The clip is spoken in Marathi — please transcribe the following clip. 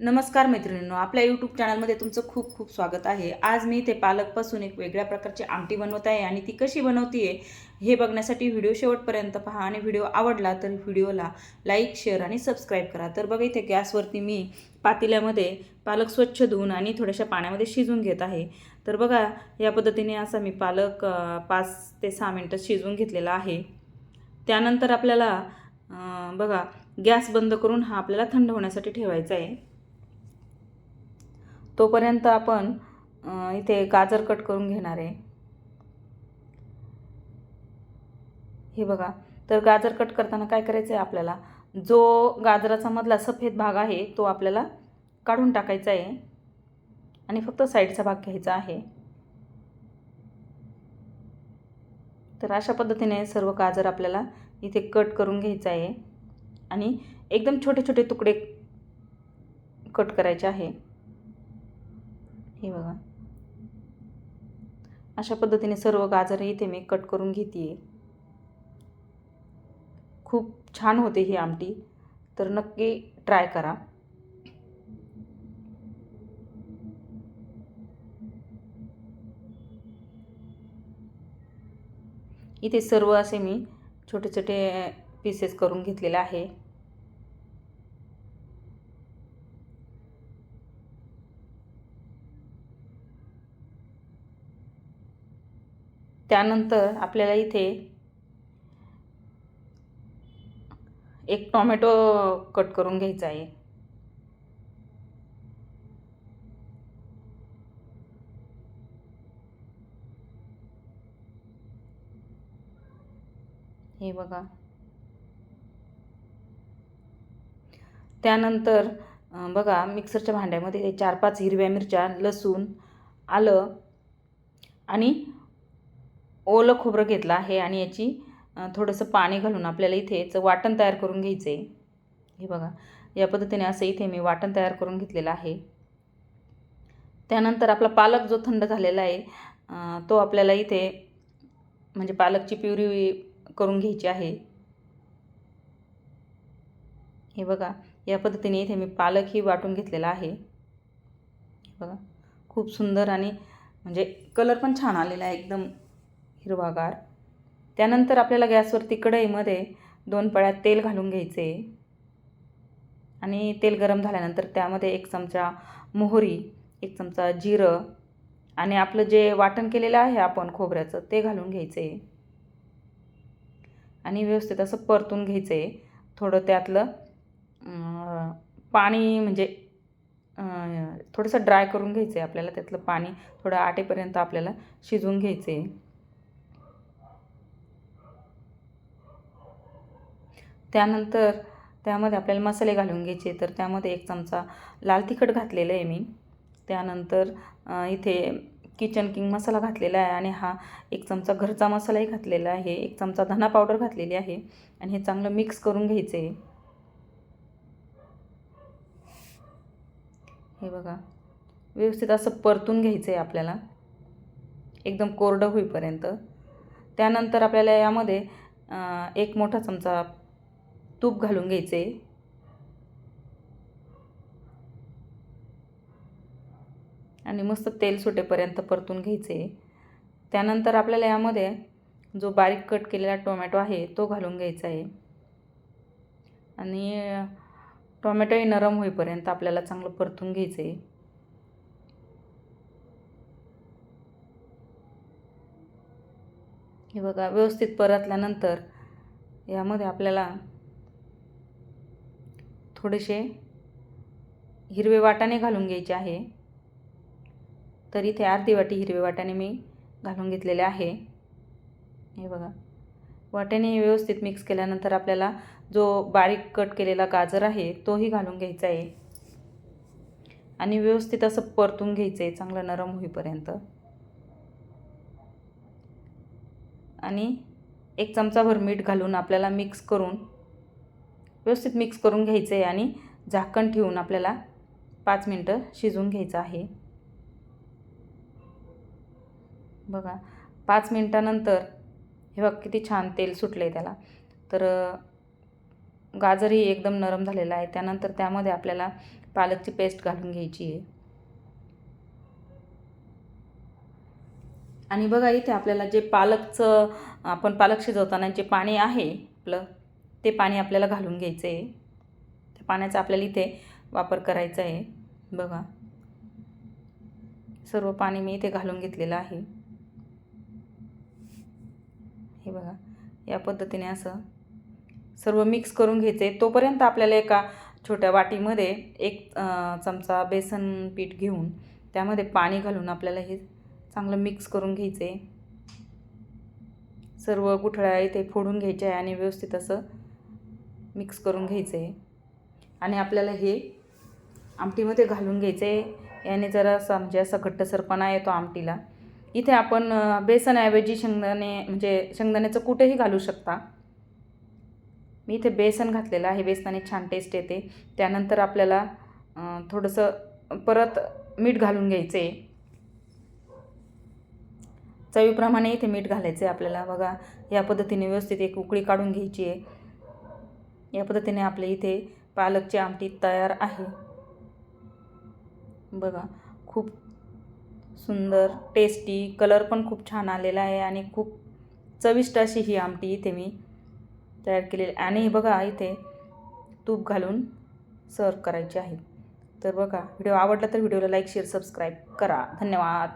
नमस्कार मैत्रिणींनो आपल्या यूट्यूब चॅनलमध्ये तुमचं खूप खूप स्वागत आहे. आज मी इथे पालकपासून एक वेगळ्या प्रकारची आमटी बनवत आहे आणि ती कशी बनवते हे बघण्यासाठी व्हिडिओ शेवटपर्यंत पहा आणि व्हिडिओ आवडला तर व्हिडिओला लाईक शेअर आणि सबस्क्राईब करा. तर बघा इथे गॅसवरती मी पातेल्यामध्ये पालक स्वच्छ धुवून आणि थोड्याशा पाण्यामध्ये शिजवून घेत आहे. तर बघा या पद्धतीने असा मी पालक पाच ते सहा मिनटं शिजवून घेतलेला आहे. त्यानंतर आपल्याला बघा गॅस बंद करून हा आपल्याला थंड होण्यासाठी ठेवायचा आहे. तोपर्यंत आपण इथे गाजर कट करून घेणार आहे. हे बघा तर गाजर कट करताना काय करायचं आहे आपल्याला? जो गाजराचा मधला सफेद भाग आहे तो आपल्याला काढून टाकायचा आहे. आणि फक्त साईडचा भाग घ्यायचा आहे. तर अशा पद्धतीने सर्व गाजर आपल्याला इथे कट करून घ्यायचं आहे. आणि एकदम छोटे छोटे तुकडे कट करायचे आहे. हे बघा. अशा पद्धतीने सर्व गाजर इथे मी कट करून घेते खूप छान होते ही आमटी. तर नक्की ट्राय करा. इथे सर्व असे मी छोटे छोटे पीसेस करून घेतलेले आहे. त्यानंतर आपल्याला इथे एक टॉमॅटो कट करून घ्यायचा आहे. हे बघा. त्यानंतर बघा मिक्सरच्या भांड्यामध्ये चार पाच हिरव्या मिरच्या लसूण आलं आणि ओलं खोबरं घेतलं आहे आणि याची थोडंसं पाणी घालून आपल्याला इथेचं वाटण तयार करून घ्यायचं आहे हे बघा या पद्धतीने असं इथे मी वाटण तयार करून घेतलेलं आहे. त्यानंतर आपला पालक जो थंड झालेला आहे तो आपल्याला इथे म्हणजे पालकची प्युरी करून घ्यायची आहे. हे बघा या पद्धतीने इथे मी पालकही वाटून घेतलेला आहे. बघा खूप सुंदर आणि म्हणजे कलर पण छान आलेला आहे एकदम हिरवागार. त्यानंतर आपल्याला गॅसवरती कढईमध्ये दोन पळ्यात तेल घालून घ्यायचे. आणि तेल गरम झाल्यानंतर त्यामध्ये एक चमचा मोहरी एक चमचा जिरं आणि आपलं जे वाटण केलेलं आहे आपण खोबऱ्याचं ते घालून घ्यायचे. आणि व्यवस्थित असं परतून घ्यायचं. आहे थोडं त्यातलं पाणी म्हणजे थोडंसं ड्राय करून घ्यायचं आहे आपल्याला त्यातलं पाणी थोडं आटेपर्यंत आपल्याला शिजवून घ्यायचं. आहे त्यानंतर त्यामध्ये आपल्याला मसाले घालून घ्यायचे तर त्यामध्ये एक चमचा लाल तिखट घातलेलं आहे मी. त्यानंतर इथे किचन किंग मसाला घातलेला आहे आणि हा एक चमचा घरचा मसालाही घातलेला आहे. एक चमचा धना पावडर घातलेली आहे आणि हे चांगलं मिक्स करून घ्यायचं आहे हे बघा व्यवस्थित असं परतून घ्यायचं आहे आपल्याला. एकदम कोरडं होईपर्यंत. त्यानंतर आपल्याला यामध्ये एक मोठा चमचा तूप घालून घ्यायचे. आणि मस्त तेल सुटेपर्यंत परतून घ्यायचे. त्यानंतर आपल्याला यामध्ये जो बारीक कट केलेला टोमॅटो आहे तो घालून घ्यायचा आहे. आणि टोमॅटोही नरम होईपर्यंत आपल्याला चांगलं परतून घ्यायचं. आहे हे बघा व्यवस्थित परतल्यानंतर यामध्ये आपल्याला थोडेसे हिरवे वाटाणे घालून घ्यायचे आहे. तर इथे अर्धी वाटी हिरवे वाटाणे मी घालून घेतलेले आहे. हे बघा. वाटाणे व्यवस्थित मिक्स केल्यानंतर आपल्याला जो बारीक कट केलेला गाजर आहे तोही घालून घ्यायचा आहे. आणि व्यवस्थित असं परतून घ्यायचं आहे चांगलं नरम होईपर्यंत. आणि एक चमचाभर मीठ घालून आपल्याला मिक्स करून व्यवस्थित मिक्स करून घ्यायचं आहे आणि झाकण ठेवून आपल्याला पाच मिनटं शिजवून घ्यायचं आहे. बघा पाच मिनटानंतर हे बघ किती छान तेल सुटलं आहे त्याला. तर गाजरही एकदम नरम झालेला आहे. त्यानंतर त्यामध्ये आपल्याला पालकची पेस्ट घालून घ्यायची आहे. आणि बघा इथे आपल्याला जे पालकचं आपण पालक शिजवताना जे पाणी आहे आपलं ते पाणी आपल्याला घालून घ्यायचं आहे त्या पाण्याचा आपल्याला इथे वापर करायचा आहे बघा. सर्व पाणी मी इथे घालून घेतलेलं आहे. हे बघा. या पद्धतीने असं सर्व मिक्स करून घ्यायचं आहे तोपर्यंत आपल्याला एका छोट्या वाटीमध्ये एक चमचा बेसन पीठ घेऊन त्यामध्ये पाणी घालून आपल्याला हे चांगलं मिक्स करून घ्यायचं आहे सर्व गुठळ्या इथे फोडून घ्यायच्या आहे आणि व्यवस्थित असं मिक्स करून घ्यायचं. आहे आणि आपल्याला हे आमटीमध्ये घालून घ्यायचं. आहे याने जरा असा म्हणजे असा घट्टसरपणा येतो आमटीला. इथे आपण बेसनऐवजी शेंगदाणे म्हणजे शेंगदाण्याचं कुठेही घालू शकता. मी इथे बेसन घातलेलं आहे. बेसनाने छान टेस्ट येते. त्यानंतर आपल्याला थोडंसं परत मीठ घालून घ्यायचं. आहे चवीप्रमाणे इथे मीठ घालायचं आहे आपल्याला. बघा या पद्धतीने व्यवस्थित एक उकळी काढून घ्यायची आहे. या पद्धतीने आपल्या इथे पालकची आमटी तयार आहे. बघा खूप सुंदर टेस्टी कलर पण खूप छान आलेला आहे आणि खूप चविष्ट अशी ही आमटी इथे मी तयार केलेली आणि बघा इथे तूप घालून सर्व करायची आहे. तर बघा व्हिडिओ आवडला तर व्हिडिओला लाईक शेअर सबस्क्राईब करा. धन्यवाद.